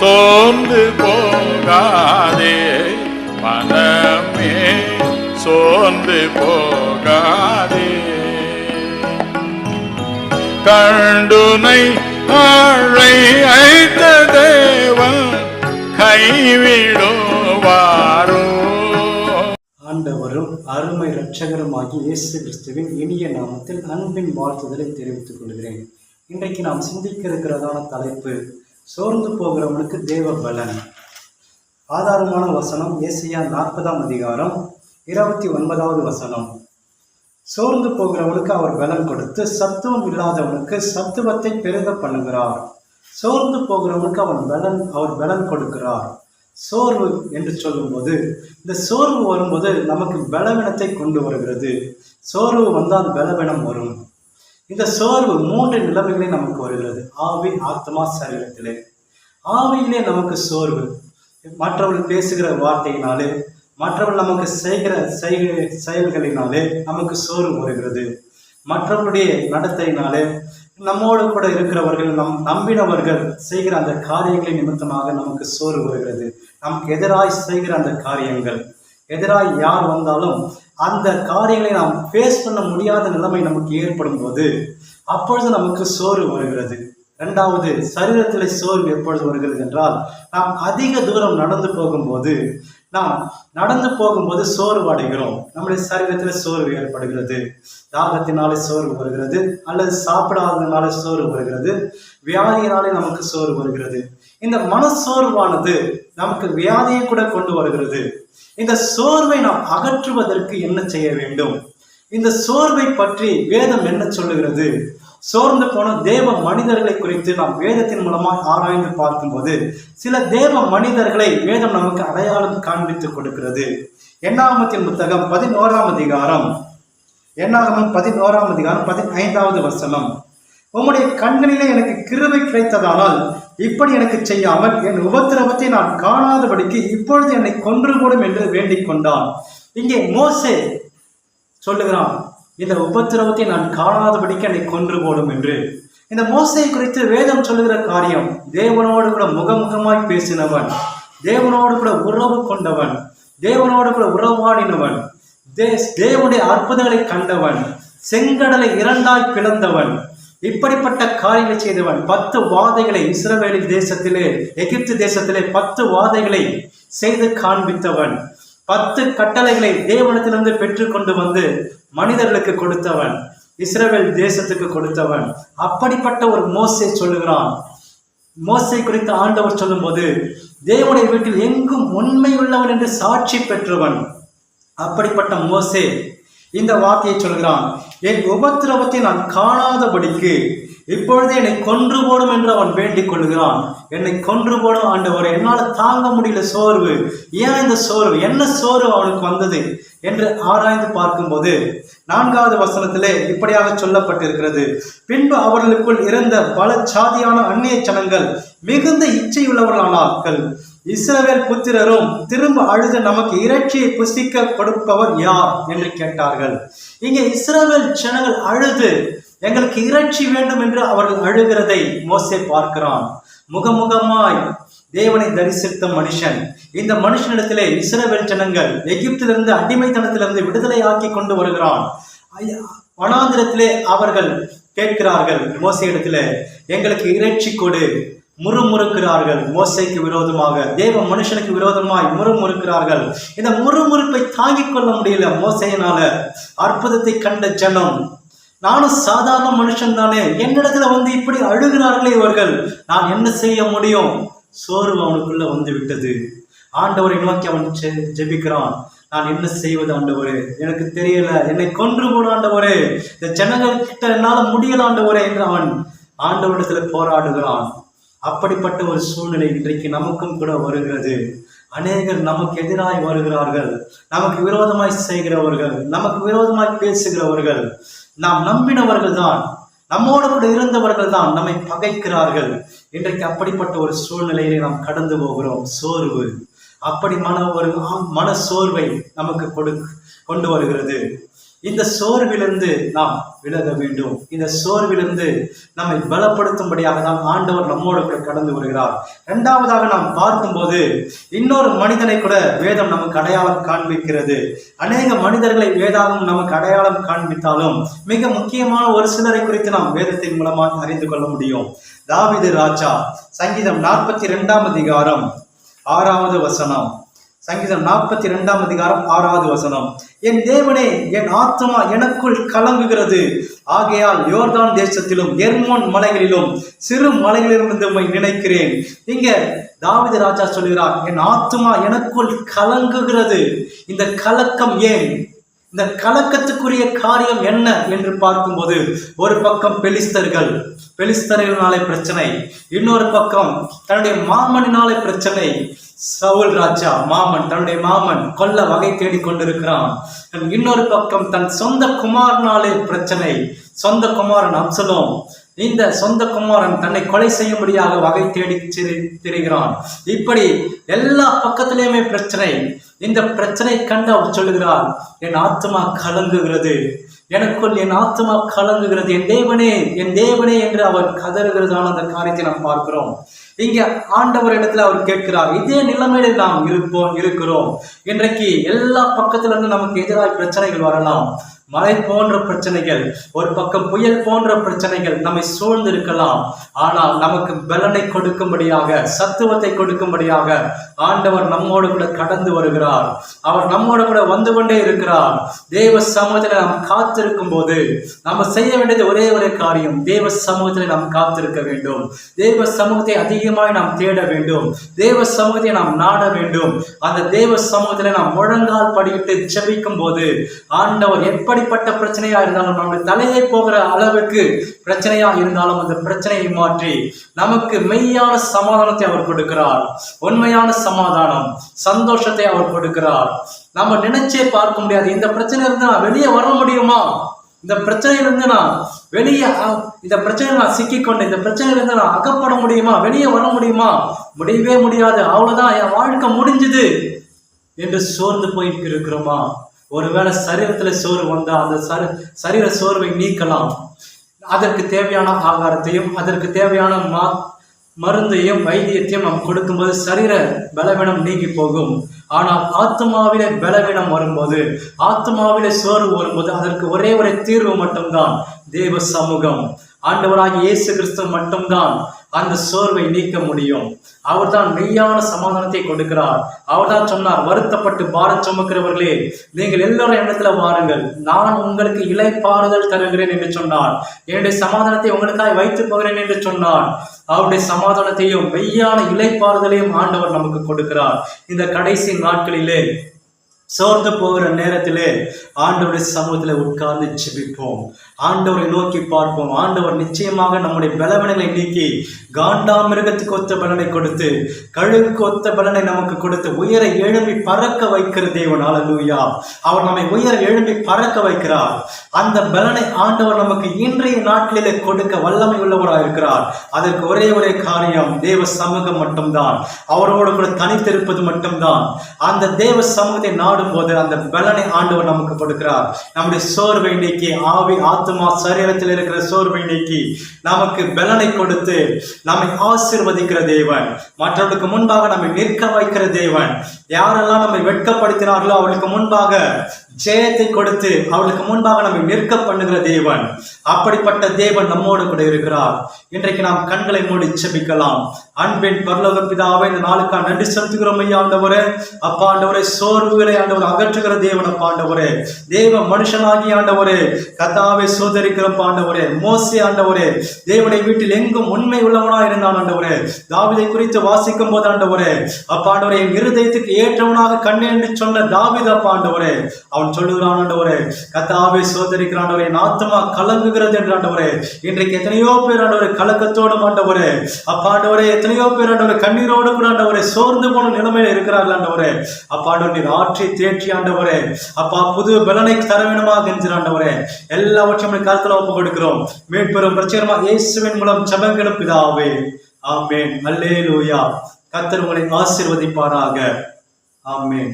சோர்ந்து போகாதே மனமே சோர்ந்து போகாதே. கண்டுனை ஆழை ஐத்த தேவன் கைவிடுவாரோ. ஆண்டவரும் அருமை இரட்சகருமாகிய இயேசு கிறிஸ்துவின் இனிய நாமத்தில் அன்பின் வாழ்த்துதலை தெரிவித்துக் கொள்கிறேன். இன்றைக்கு நாம் சிந்திக்க இருக்கிறதான தலைப்பு சோர்ந்து போகிறவனுக்கு தேவ பலன். ஆதாரமான வசனம் ஏசியா நாற்பதாம் அதிகாரம் இருபத்தி ஒன்பதாவது வசனம். சோர்ந்து போகிறவனுக்கு அவர் பலன் கொடுத்து சத்துவம் இல்லாதவனுக்கு சத்துவத்தை பெருக பண்ணுகிறார். சோர்ந்து போகிறவனுக்கு அவன் பலன் அவர் பலன் கொடுக்கிறார். சோர்வு என்று சொல்லும்போது இந்த சோர்வு வரும்போது நமக்கு பலவீனத்தை கொண்டு வருகிறது. சோர்வு வந்தால் பலவீனம் வரும். இந்த சோர்வு மூன்று நிலைமைகளே நமக்கு வருகிறது. ஆவி ஆத்மா சரீரத்திலே. ஆவியிலே நமக்கு சோர்வு. மற்றவர்கள் பேசுகிற வார்த்தையினாலே மற்றவர்கள் நமக்கு செய்கிற செய்கை செயல்களினாலே நமக்கு சோர்வு வருகிறது. மற்றவர்களுடைய நடத்தையினாலே நம்மோடு கூட இருக்கிறவர்கள் நம் நம்பினவர்கள் செய்கிற அந்த காரியங்களை நிமித்தமாக நமக்கு சோர்வு வருகிறது. நமக்கு எதிராய் செய்கிற அந்த காரியங்கள். எதிராய் யார் வந்தாலும் அந்த காரியங்களை நாம் ஃபேஸ் பண்ண முடியாத நிலைமை நமக்கு ஏற்படும் போது அப்பொழுது நமக்கு சோறு வருகிறது. இரண்டாவது சரீரத்தில் சோர்வு எப்பொழுது வருகிறது என்றால் நாம் அதிக தூரம் நடந்து போகும்போது நாம் நடந்து போகும்போது சோர்வு அடைகிறோம். நம்முடைய சரீரத்தில் சோர்வு ஏற்படுகிறது. தாகத்தினாலே சோர்வு வருகிறது. அல்லது சாப்பிடாததுனால சோர்வு வருகிறது. வியாதியினாலே நமக்கு சோர்வு வருகிறது. இந்த மனசோர்வானது நமக்கு வியாதியை கூட கொண்டு வருகிறது. இந்த சோர்வை நாம் அகற்றுவதற்கு என்ன செய்ய வேண்டும்? இந்த சோர்வை பற்றி வேதம் என்ன சொல்லுகிறது? சோர்ந்து போன தேவ மனிதர்களை குறித்து நாம் வேதத்தின் மூலமாக ஆராய்ந்து பார்க்கும்போது சில தேவ மனிதர்களை வேதம் நமக்கு அடையாளம் காண்பித்துக் கொடுக்கிறது. எண்ணாமத்தின் புத்தகம் பதினோராம் அதிகாரம். எண்ணாகமம் பதினோராம் அதிகாரம் பதினைந்தாவது வசனம். உம்முடைய கண்களிலே எனக்கு கிருவை கிடைத்ததானால் இப்படி எனக்கு செய்யாமல் என் உபத்திரவத்தை நான் காணாதபடிக்கு இப்பொழுது என்னை கொன்று கூடும் என்று வேண்டிக் கொண்டான். இங்கே மோசே சொல்லுகிறான் இந்த உபத்திரவத்தை நான் காணாதபடிக்கு என்னை கொன்று போடும் என்று. இந்த மோசை குறித்து வேதம் சொல்லுகிற காரியம் தேவனோடு கூட முகமுகமாய் பேசினவன் தேவனோடு கூட உறவு கொண்டவன் தேவனோடு கூட உறவாடினவன் தே தேவனுடைய அற்புதங்களை கண்டவன் செங்கடலை இரண்டாய் பிளந்தவன் இப்படிப்பட்ட காரியங்களை செய்தவன் பத்து வாதைகளை இஸ்ரவேலின் தேசத்திலே எகிப்து தேசத்திலே பத்து வாதைகளை செய்து காண்பித்தவன். பத்து கட்டளைகளை தேவனத்திலிருந்து பெற்றுக்கொண்டு வந்து மனிதர்களுக்கு கொடுத்தவன். இஸ்ரவேல் தேசத்துக்கு கொடுத்தவன். அப்படிப்பட்ட ஒரு மோசை சொல்லுகிறான். மோசை குறித்து ஆண்டவர் சொல்லும்போது தேவனுடைய வீட்டில் எங்கும் உண்மையுள்ளவன் என்று சாட்சி பெற்றவன். அப்படிப்பட்ட மோசே இந்த வார்த்தையை சொல்கிறான் என் உபத்திரவத்தை நான் காணாதபடிக்கு இப்பொழுது என்னை கொன்று போடும் என்று அவன் வேண்டிக் கொள்கிறான் என்னை கொன்று போடும் ஆண்டவர் என்னால் தாங்க முடியல சோர்வு. ஏன் இந்த சோர்வு? என்ன சோர்வு அவனுக்கு வந்தது? என்று ஆராய்ந்து பார்க்கும்போது நான்காவது வசனத்திலே இப்படியாக சொல்லப்பட்டிருக்கிறது பின்பு அவர்களுக்குள் இருந்த பல சாதியான அந்நிய சனங்கள் மிகுந்த இச்சையுள்ளவர்களானார்கள். இஸ்ரவேல் புத்திரரும் திரும்ப அழுது நமக்கு இறைச்சியை புசிக்க கொடுப்பவர் யார் என்று கேட்டார்கள். இங்கே இஸ்ரவேல் ஜனங்கள் அழுது எங்களுக்கு இறைச்சி வேண்டும் என்று அவர்கள் அழுகிறதை மோசே பார்க்கிறான். முகமுகமாய் தேவனை தரிசித்த மனுஷன் இந்த மனுஷனிடத்திலே இஸ்ரவேல் ஜனங்கள் எகிப்திலிருந்து அடிமைத்தனத்திலிருந்து விடுதலை ஆக்கி கொண்டு வருகிறான். ஐயா, வனாந்திரத்திலே அவர்கள் கேட்கிறார்கள் மோசையிடத்திலே எங்களுக்கு இறைச்சி கொடு. முறுமுறுக்கிறார்கள். மோசைக்கு விரோதமாக தேவ மனுஷனுக்கு விரோதமாய் முறுமுறுக்கிறார்கள். இந்த முறுமுறுப்பை தாங்கிக் கொள்ள முடியல மோசையினால. அற்புதத்தை கண்ட ஜனம் நானும் சாதாரண மனுஷன் தானே என்னிடத்துல வந்து இப்படி அழுகிறார்களே இவர்கள். நான் என்ன செய்ய முடியும்? சோர்வு அவனுக்குள்ள வந்து விட்டது. ஆண்டவரை நோக்கி அவன் ஜெ- ஜெபிக்கிறான். நான் என்ன செய்வது ஆண்டவரே? எனக்கு தெரியல. என்னை கொன்று போன ஆண்டவரே. இந்த ஜனங்கள் கிட்ட என்னால் முடியல ஆண்டவரே என்று அவன் ஆண்டவரிடத்துல போராடுகிறான். அப்படிப்பட்ட ஒரு சூழ்நிலை இன்றைக்கு நமக்கும் கூட வருகிறது. அநேகர் நமக்கு எதிராய் வருகிறார்கள். நமக்கு விரோதமாய் செய்கிறவர்கள் நமக்கு விரோதமாய் பேசுகிறவர்கள் நாம் நம்பினவர்கள் தான் நம்மோடு கூட இருந்தவர்கள் தான் நம்மை பகைக்கிறார்கள். இன்றைக்கு அப்படிப்பட்ட ஒரு சூழ்நிலையிலே நாம் கடந்து போகிறோம். சோர்வு. அப்படி மன ஒரு மன சோர்வை நமக்கு கொடு கொண்டு வருகிறது. இந்த சோர்விலிருந்து நாம் விலக வேண்டும். இந்த சோர்விலிருந்து நம்மை பலப்படுத்தும்படியாக நாம் ஆண்டவர் நம்மோடு கூட கடந்து வருகிறார். இரண்டாவதாக நாம் பார்க்கும்போது இன்னொரு மனிதனை கூட வேதம் நமக்கு அடையாளம் காண்பிக்கிறது. அநேக மனிதர்களை வேதாகம் நமக்கு அடையாளம் காண்பித்தாலும் மிக முக்கியமான ஒரு சிலரை குறித்து நாம் வேதத்தின் மூலமாக அறிந்து கொள்ள முடியும். தாவிது ராஜா சங்கீதம் நாற்பத்தி ரெண்டாம் அதிகாரம் ஆறாவது வசனம். சங்கீதம் நாற்பத்தி ரெண்டாம் அதிகாரம் ஆறாவது வசனம். என் தேவனே என் ஆத்மா எனக்குள் கலங்குகிறது. ஆகையால் யோர்தான் தேசத்திலும் எர்மோன் மலைகளிலும் சிறு மலைகளிலிருந்து நினைக்கிறேன். இங்க தாவித ராஜா சொல்கிறார் என் ஆத்மா எனக்குள் கலங்குகிறது. இந்த கலக்கம் ஏன்? இந்த கலக்கத்துக்குரிய காரியம் என்ன? என்று பார்க்கும்போது ஒரு பக்கம் பெலிஸ்தர்கள் பெலிஸ்தர்களாலே பிரச்சனை. இன்னொரு பக்கம் தன்னுடைய மாமனினாலே பிரச்சனை. சவுல் ராஜா மாமன் தன்னுடைய மாமன் கொல்ல வகை தேடி கொண்டிருக்கிறான். இன்னொரு பக்கம் தன் சொந்த குமாரனாலே பிரச்சனை. சொந்த குமாரன் அப்சலோம். இந்த சொந்த குமாரன் தன்னை கொலை செய்யும்படியாக வகை தேடி திரிகிறான். இப்படி எல்லா பக்கத்திலேயுமே பிரச்சனை. இந்த பிரச்சனை கண்டு அவர் சொல்லுகிறார் என் ஆத்மா கலங்குகிறது. எனக்குள் என் ஆத்மா கலங்குகிறது. என் தேவனே என் தேவனே என்று அவர் கதறுகிறதான அந்த காரியத்தை நாம் பார்க்கிறோம். இங்க ஆண்டவர் இடத்துல அவர் கேட்கிறார் இதே நிலைமையில நாம் இருப்போம் இருக்கிறோம். இன்றைக்கு எல்லா பக்கத்துல இருந்து நமக்கு எதிராக பிரச்சனைகள் வரலாம். மழை போன்ற பிரச்சனைகள் ஒரு பக்கம் புயல் போன்ற பிரச்சனைகள் நம்மை சூழ்ந்து இருக்கலாம் ஆனால் நமக்கு பலனை கொடுக்கும்படியாக சத்துவத்தை கொடுக்கும்படியாக ஆண்டவர் நம்மோடு கூட கடந்து வருகிறார். அவர் நம்மோடு கூட வந்து கொண்டே இருக்கிறார். தேவ சமூகத்தில் நாம் காத்திருக்கும் போது நம்ம செய்ய வேண்டியது ஒரே ஒரே காரியம். தேவ சமூகத்தில் நாம் காத்திருக்க வேண்டும். தேவ சமூகத்தை அதிகமாய் நாம் தேட வேண்டும். தேவ சமூகத்தை நாம் நாட வேண்டும். அந்த தேவ சமூகத்தில் நாம் முழங்கால் படியிட்டு செபிக்கும் போது ஆண்டவர் எப்படி எப்படிப்பட்ட பிரச்சனையா இருந்தாலும் நம்முடைய தலையை போகிற அளவுக்கு பிரச்சனையா இருந்தாலும் அந்த பிரச்சனையை மாற்றி நமக்கு மெய்யான சமாதானத்தை அவர் கொடுக்கிறார். உண்மையான சமாதானம் சந்தோஷத்தை அவர் கொடுக்கிறார். நம்ம நினைச்சே பார்க்க முடியாது இந்த பிரச்சனை இருந்து நான் வெளியே வர முடியுமா? இந்த பிரச்சனையிலிருந்து நான் வெளியே இந்த பிரச்சனையில நான் சிக்கிக்கொண்டேன் இந்த பிரச்சனையிலிருந்து நான் அகப்பட முடியுமா? வெளியே வர முடியுமா? முடியவே முடியாது அவ்வளவுதான் என் வாழ்க்கை முடிஞ்சுது என்று சோர்ந்து போயிட்டு இருக்கிறோமா? ஒருவேளை சரீரத்துல சோறு வந்தா அந்த சரி சரீர சோர்வை நீக்கலாம். அதற்கு தேவையான ஆகாரத்தையும் அதற்கு தேவையான மா மருந்தையும் வைத்தியத்தையும் நாம் கொடுக்கும்போது சரீர பலவீனம் நீங்கி போகும். ஆனால் ஆத்மாவில பலவீனம் வரும்போது ஆத்மாவில சோர்வு வரும்போது அதற்கு ஒரே ஒரு தீர்வு மட்டும்தான். தேவ சமூகம். ஆண்டவராக இயேசு கிறிஸ்து மட்டும்தான் அந்த சோர்வை நீக்க முடியும். அவர்தான் மெய்யான சமாதானத்தை கொடுக்கிறார். அவர்தான் சொன்னார் வருத்தப்பட்டு பாரம் சுமக்கிறவர்களே நீங்கள் எல்லோரும் எண்ணத்துல வாருங்கள். நான் உங்களுக்கு இலைப்பாறுதல் தருகிறேன் என்று சொன்னார். என்னுடைய சமாதானத்தை உங்களுக்காக வைத்து போகிறேன் என்று சொன்னார். அவருடைய சமாதானத்தையும் மெய்யான இலைப்பாறுதலையும் ஆண்டவர் நமக்கு கொடுக்கிறார். இந்த கடைசி நாட்களிலே சோர்ந்து போகிற நேரத்திலே ஆண்டவருடைய சமூகத்தில் உட்கார்ந்து ஜெபிப்போம். ஆண்டவரை நோக்கி பார்ப்போம். ஆண்டவர் நிச்சயமாக நம்முடைய பலவீனங்களை நீக்கி காண்டாமிருகத்துக்கு ஒத்த பலனை கொடுத்து கழுகுக்கு ஒத்த பலனை நமக்கு கொடுத்து உயர எழும்பி பறக்க வைக்கிற தேவன். அல்லேலூயா அவர் நம்மை உயர எழும்பி பறக்க வைக்கிறார். அந்த பலனை ஆண்டவர் நமக்கு இன்றைய நாட்களிலே கொடுக்க வல்லமை உள்ளவராக இருக்கிறார். அதற்கு ஒரே ஒரே காரியம் தேவ சமூகம் மட்டும்தான். அவரோடு கூட தனித்திருப்பது மட்டும்தான். அந்த தேவ சமூகத்தை நாடும் போது அந்த பலனை ஆண்டவர் நமக்கு கொடுக்கிறார். நம்முடைய சோர்வை நீக்கி ஆவி ஆத்மா சரீரத்தில் இருக்கிற சோர்வை நீக்கி நமக்கு பலனை கொடுத்து நம்மை ஆசிர்வதிக்கிற தேவன். மற்றவர்களுக்கு முன்பாக நம்மை நிற்க வைக்கிற தேவன். யாரெல்லாம் நம்மை வெட்கப்படுத்தினார்களோ அவர்களுக்கு முன்பாக ஜெயத்தை கொடுத்து அவர்களுக்கு முன்பாக நம்மை நிற்க பண்ணுகிற தேவன். அப்படிப்பட்ட தேவன் நம்மோடு கூட இருக்கிறார். இன்றைக்கு நாம் கண்களை மூடி செபிக்கலாம். அன்பின் பரலோக பிதாவை இந்த நாளுக்கா நன்றி செலுத்துகிறோம் ஐயா ஆண்டவரே. அப்பா ஆண்டவரே சோர்வுகளை ஆண்டவர் அகற்றுகிற தேவன் அப்பா ஆண்டவரே. தேவ மனுஷனாகி ஆண்டவரே கதாவை சோதரிக்கிற ஆண்டவரே. மோசி ஆண்டவரே தேவனை வீட்டில் எங்கும் உண்மை உள்ளவனா இருந்தான் ஆண்டவரே. தாவிதை குறித்து வாசிக்கும் போது ஆண்டவரே அப்பா ஆண்டவரே என் இருதயத்துக்கு ஏற்றவனாக கண்ணே என்று சொன்ன தாவித அப்பா ஆண்டவரே. அவன் சொல்லுகிறான் ஆண்டவரே கதாவை சோதரிக்கிறான் ஆண்டவரே என் ஆத்மா கலங்குகிறது என்று ஆண்டவரே. இன்றைக்கு எத்தனையோ பேர் ஆண்டவரே கலக்கத்தோடும் ஆண்டவரே. அப்பா ஆண்டவரே எத்தனையோ பேர் ஆண்டவரை கண்ணீரோடு கூட ஆண்டவரை சோர்ந்து போன நிலைமையில இருக்கிறார்கள் ஆண்டவரே. அப்பா ஆண்டவர் நீர் ஆற்றி தேற்றி ஆண்டவரே. அப்பா புது பலனை தர வேணுமா என்கிற ஆண்டவரே. எல்லாவற்றையும் கருத்துல ஒப்பு கொடுக்கிறோம். மீட்பெரும் பிரச்சனமா இயேசுவின் மூலம் ஜெபங்களும் பிதாவே. ஆமென். அல்லேலூயா. கத்தர் உங்களை ஆசீர்வதிப்பாராக. ஆமேன்.